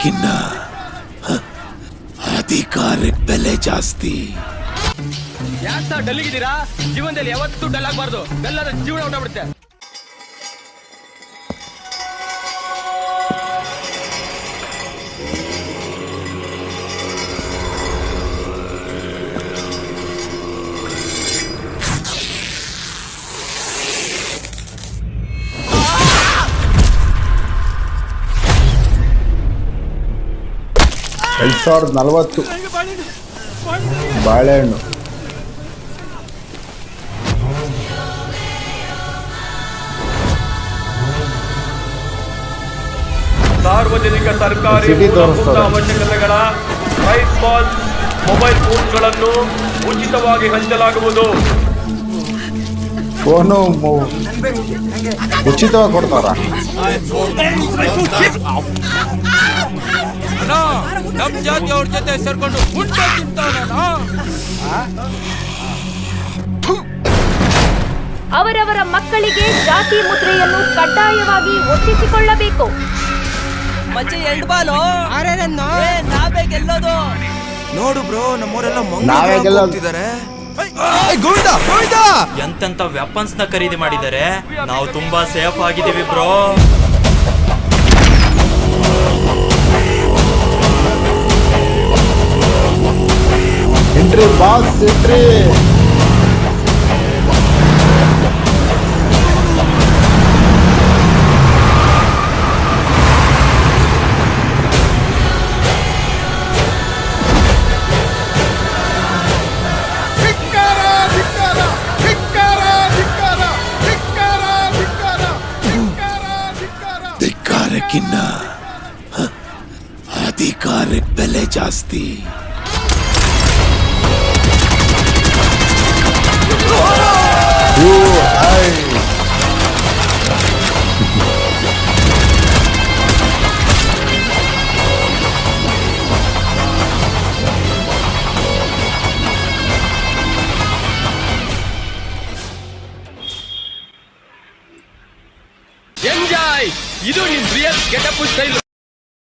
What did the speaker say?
ಅಧಿಕಾರಕ್ಕಿನ್ನ ಹ, ಅಧಿಕಾರಕ್ಕೆ ಬೆಲೆ ಜಾಸ್ತಿ ಯಾಕೆ ಡಲ್ಲಿಗಿದ್ದೀರಾ ಜೀವನದಲ್ಲಿ ಯಾವತ್ತೂ ಡಲ್ ಆಗಬಾರ್ದು ಆದ್ರೆ ಜೀವನ ಹೊಟ್ಟಬಿಡುತ್ತೆ ಎರಡು ಸಾವಿರದ ನಲವತ್ತು. ಬಾಳೆಹಣ್ಣು. ಸಾರ್ವಜನಿಕ ಸರ್ಕಾರಿ ಮೂಲಭೂತ. ಅವಶ್ಯಕತೆಗಳ ಪ್ರೈಸ್ ಬಾಲ್ ಮೊಬೈಲ್ ಫೋನ್ಗಳನ್ನು ಉಚಿತವಾಗಿ ಹಂಚಲಾಗುವುದು. ಫೋನು ಉಚಿತವಾಗಿ ಕೊಡ್ತಾರ? ನಮ್ ಜಾತಿ ಅವ್ರ ಜೊತೆ ಸೇರ್ಕೊಂಡು ತಿಂತಾನಲ್ಲ ಅವರವರ ಮಕ್ಕಳಿಗೆ ಜಾತಿ ಮುದ್ರೆಯನ್ನು ಕಡ್ಡಾಯವಾಗಿ ಒತ್ತಿಸಿಕೊಳ್ಳಬೇಕು ಮಚ್ಚೆ ಎರಡು ಬಾಲು. ಏ, ನಾವೇ ಗೆಲ್ಲೋದು. ನೋಡು ಬ್ರೋ ನಮ್ಮವರೆಲ್ಲ ನಾವೇ ಗೆಲ್ಲೋದು. ಹೋಗ್ತಿದ್ದಾರೆ. ಎಂತೆಂತ ವೆಪನ್ಸ್ನ ಖರೀದಿ ಮಾಡಿದ್ದಾರೆ. ನಾವು ತುಂಬಾ ಸೇಫ್ ಆಗಿದ್ದೀವಿ ಬ್ರೋ. ಎಂಟ್ರಿ ಬಾಸ್ ಎಂಟ್ರಿ ಧಿಕ್ಕಾರಕ್ಕಿನ್ನ ಹ, ಅಧಿಕಾರಕ್ಕೆ ಬೆಲೆ ಜಾಸ್ತಿ You do in real get up with style.